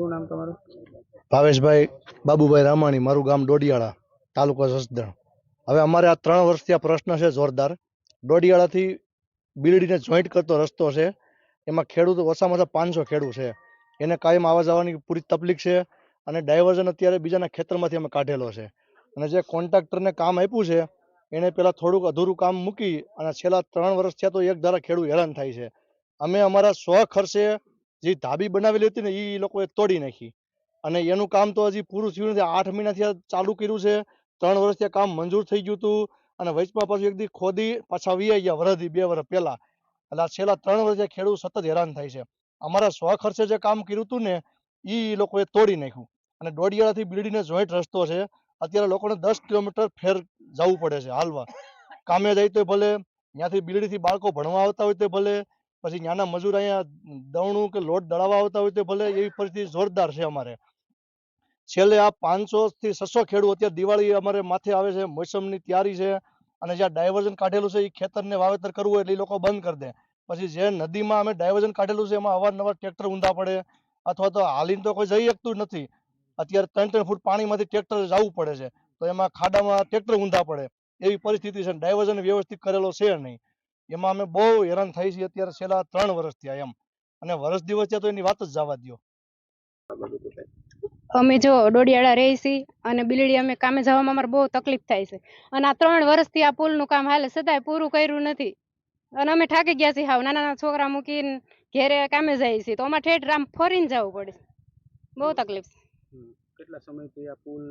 શું નામ તમારું? ભાવેશભાઈ બાબુભાઈ રામાણી, મારું ગામ ડોડિયાળા તાલુકો જસદણ. હવે અમારે આ ત્રણ વર્ષથી આ પ્રશ્ન છે જોરદાર. ડોડિયાળાથી બિલડીને જોઈન્ટ કરતો રસ્તો છે. એમાં ખેડૂતો ઓછામાં ઓછા પાંચસો ખેડૂત છે. એને કાયમ આવવા જવાની પૂરી તકલીફ છે અને ડાયવર્ઝન અત્યારે બીજાના ખેતરમાંથી અમે કાઢેલો છે. અને જે કોન્ટ્રાક્ટરને કામ આપ્યું છે એણે પેલા થોડુંક અધૂરું કામ મૂકી અને છેલ્લા ત્રણ વર્ષ થયા તો એક ધારા ખેડૂત હેરાન થાય છે. અમે અમારા સ્વ ખર્ચે જે ધાબી બનાવેલી હતી ને એ લોકોએ તોડી નાખી. અને એનું કામ તો હજી પૂરું થયું નથી. આઠ મહિનાથી ચાલુ કર્યું છે. ત્રણ વર્ષથી કામ મંજૂર થઈ ગયું હતું. અને વચમાં પાછું એક દી ખોદી, પાછા વીઆઈ ગયા વરદી બે વર્ષ પહેલા. એટલે છેલ્લા ત્રણ વર્ષથી ખેડૂત સતત હેરાન થાય છે. અમારા સ્વ ખર્ચે જે કામ કર્યું હતું ને એ લોકોએ તોડી નાખ્યું. અને દોઢિયાળાથી બીડીને જોઈન્ટ રસ્તો છે. અત્યારે લોકોને દસ કિલોમીટર ફેર જવું પડે છે હાલવા કામે જાય તો ભલે ત્યાંથી બીડીથી બાળકો ભણવા આવતા હોય તો ભલે પછી ત્યાંના મજૂર અહીંયા દવણું કે લોટ દળાવવા આવતા હોય તો ભલે એવી પરિસ્થિતિ જોરદાર છે અમારે. છેલ્લે આ પાંચસો થી છસો ખેડૂત અત્યારે દિવાળી અમારે માથે આવે છે, મોસમની તૈયારી છે અને જ્યાં ડાયવર્ઝન કાઢેલું છે એ ખેતરને વાવેતર કરવું એટલે એ લોકો બંધ કરી દે. પછી જે નદીમાં અમે ડાયવર્ઝન કાઢેલું છે એમાં અવારનવાર ટ્રેક્ટર ઊંધા પડે અથવા તો હાલીને તો કોઈ જઈ શકતું નથી. અત્યારે ત્રણ ત્રણ ફૂટ પાણીમાંથી ટ્રેક્ટર જવું પડે છે. તો એમાં ખાડામાં ટ્રેક્ટર ઊંધા પડે. એવી પરિસ્થિતિ છે ડાયવર્ઝન વ્યવસ્થિત કરેલો છે નહીં. એમાં અમે બહુ હેરાન થઈ છીએ. અત્યારે છેલ્લા ત્રણ વર્ષ થયા એમ. અને વર્ષ દિવસ તો એની વાત જ જવા દો અમે જો ડોડિયાળા રહી છીએ અને બિલડી અમે કામે જવામાં અમારે બહુ તકલીફ થાય છે. અને આ ત્રણ વર્ષથી આ પુલનું કામ હાલે છતાંય પૂરું કર્યું નથી. અને અમે થાકી ગયા છીએ હાવ. નાના નાના છોકરા મૂકીને ઘેરે કામે જઈએ છીએ તો અમારે ઠેઠ રામ ફરીને જવું પડે. બહુ તકલીફ. છે. કેટલા સમયથી આ પુલ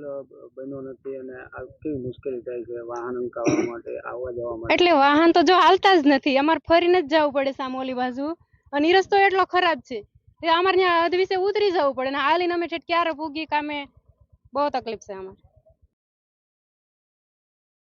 બન્યો નથી અને આ કેવી મુશ્કેલી થાય છે વાહન અંકાવવા માટે, આવવા જવા માટે? એટલે વાહન તો જો હાલતા જ નથી. અમારે ફરીને જ જવું પડે સામોલી બાજુ. અને રસ્તો એટલો ખરાબ છે. અમારે ત્યાં અધવિસે ઉતરી જવું પડે ને હાલીને અમે ઠેઠ ક્યારે પૂગી કામે બહુ તકલીફ છે અમારે.